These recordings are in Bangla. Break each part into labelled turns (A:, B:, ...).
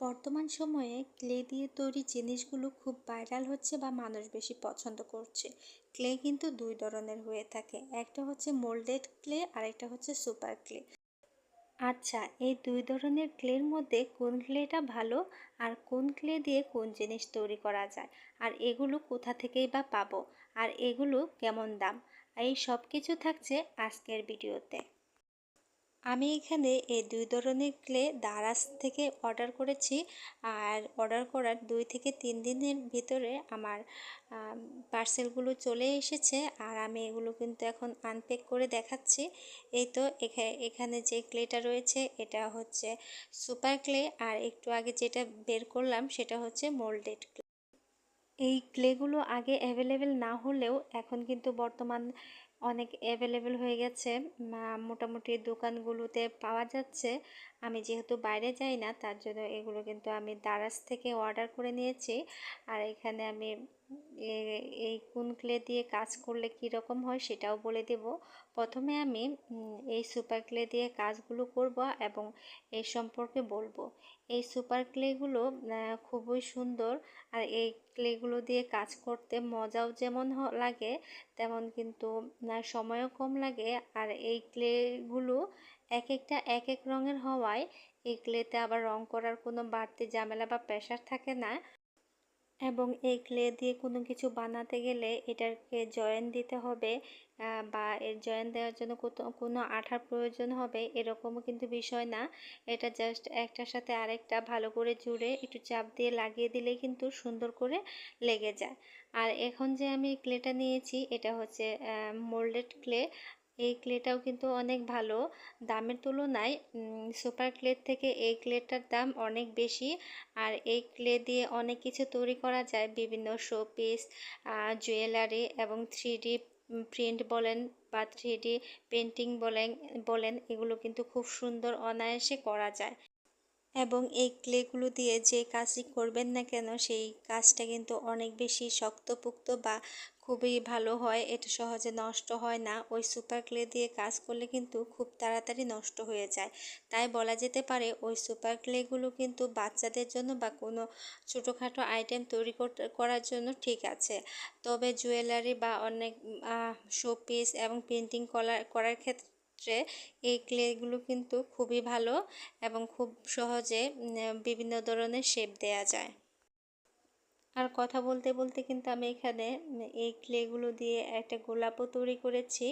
A: বর্তমান সময়ে ক্লে দিয়ে তৈরি জিনিসগুলো খুব ভাইরাল হচ্ছে বা মানুষ বেশি পছন্দ করছে। ক্লে কিন্তু দুই ধরনের হয়ে থাকে। একটা হচ্ছে মোল্ডেড ক্লে আর একটা হচ্ছে সুপার ক্লে। আচ্ছা এই দুই ধরনের ক্লের মধ্যে কোন ক্লেটা ভালো আর কোন ক্লে দিয়ে কোন জিনিস তৈরি করা যায়? আর এগুলো কোথা থেকেই বা পাবো? আর এগুলো কেমন দাম? এই সব কিছু থাকছে আজকের ভিডিওতে। আমি এখানে এই দুই ধরনের ক্লে দারাজ থেকে অর্ডার করেছি। আর অর্ডার করার দুই থেকে তিন দিনের ভিতরে আমার পার্সেলগুলো চলে এসেছে। আর আমি এগুলো কিন্তু এখন আনপ্যাক করে দেখাচ্ছি। এই তো এখানে যে ক্লেটা রয়েছে এটা হচ্ছে সুপার ক্লে। আর একটু আগে যেটা বের করলাম সেটা হচ্ছে মোল্ডেড ক্লে। এই ক্লেগুলো আগে অ্যাভেলেবেল না হলেও এখন কিন্তু বর্তমান অনেক অ্যাভেলেবেল হয়ে গেছে। মোটামুটি দোকানগুলোতে পাওয়া যাচ্ছে। আমি যেহেতু বাইরে যাই না, তার জন্য এগুলো কিন্তু আমি দারাজ থেকে অর্ডার করে নিয়েছি। আর এখানে আমি এই কোন ক্লে দিয়ে কাজ করলে কি রকম হয় সেটাও বলে দেব। প্রথমে আমি এই সুপার ক্লে দিয়ে কাজগুলো করব এবং এই সম্পর্কে বলব। এই সুপার ক্লেগুলো খুবই সুন্দর। আর এই ক্লেগুলো দিয়ে কাজ করতে মজাও যেমন লাগে, তেমন কিন্তু সময়ও কম লাগে। আর এই ক্লেগুলো এক একটা এক এক রঙের হওয়ায় এই ক্লেতে আবার রং করার কোনো বাড়তি ঝামেলা বা প্রেশার থাকে না। এবং এই ক্লে দিয়ে কোনো কিছু বানাতে গেলে এটাকে জয়েন দিতে হবে বা এর জয়েন দেওয়ার জন্য কোনো আঠার প্রয়োজন হবে এরকমও কিন্তু বিষয় না। এটা জাস্ট একটার সাথে আরেকটা ভালো করে জুড়ে একটু চাপ দিয়ে লাগিয়ে দিলেই কিন্তু সুন্দর করে লেগে যায়। আর এখন যে আমি ক্লেটা নিয়েছি, এটা হচ্ছে মোল্ডেড ক্লে এই ক্লেটাও কিন্তু অনেক ভালো। দামের তুলনায় সুপার ক্লেট থেকে এই ক্লেটার দাম অনেক বেশি। আর এই ক্লে দিয়ে অনেক কিছু তৈরি করা যায়, বিভিন্ন শোপিস জুয়েলারি এবং থ্রি প্রিন্ট বলেন বা থ্রি পেন্টিং বলেন বলেন এগুলো কিন্তু খুব সুন্দর অনায়াসে করা যায়। এবং এই ক্লেগুলো দিয়ে যে কাজই করবেন না কেন, সেই কাজটা কিন্তু অনেক বেশি শক্তপোক্ত বা খুবই ভালো হয়। এটা সহজে নষ্ট হয় না। ওই সুপার ক্লে দিয়ে কাজ করলে কিন্তু খুব তাড়াতাড়ি নষ্ট হয়ে যায়। তাই বলা যেতে পারে, ওই সুপার ক্লেগুলো কিন্তু বাচ্চাদের জন্য বা কোনো ছোটোখাটো আইটেম তৈরি করার জন্য ঠিক আছে। তবে জুয়েলারি বা অনেক শোপিস এবং পেন্টিং করার করার ক্ষেত্রে ক্ষেত্রে এই ক্লেগুলো কিন্তু খুবই ভালো এবং খুব সহজে বিভিন্ন ধরনের শেপ দেয়া যায়। আর কথা বলতে বলতে কিন্তু আমি এখানে এই ক্লেগুলো দিয়ে একটা গোলাপও তৈরি করেছি।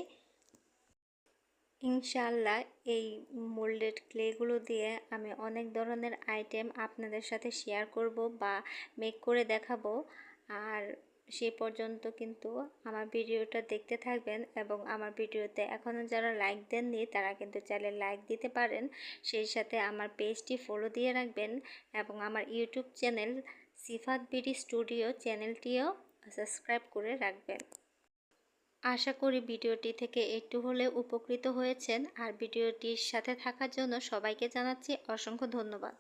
A: ইনশাল্লাহ এই মোল্ডেড ক্লেগুলো দিয়ে আমি অনেক ধরনের আইটেম আপনাদের সাথে শেয়ার করব বা মেক করে দেখাবো। আর সে পর্যন্ত কিন্তু আমার ভিডিওটা দেখতে থাকবেন এবং আমার ভিডিওতে এখনও যারা লাইক দেননি, তারা কিন্তু চাইলে লাইক দিতে পারেন। সেই সাথে আমার পেজটি ফলো দিয়ে রাখবেন এবং আমার YouTube channel Sifat BD studio চ্যানেলটিও subscribe করে রাখবেন। আশা করি ভিডিওটি থেকে একটু হলে উপকৃত হয়েছেন। আর ভিডিওটির সাথে থাকার জন্য সবাইকে জানাচ্ছি অসংখ্য ধন্যবাদ।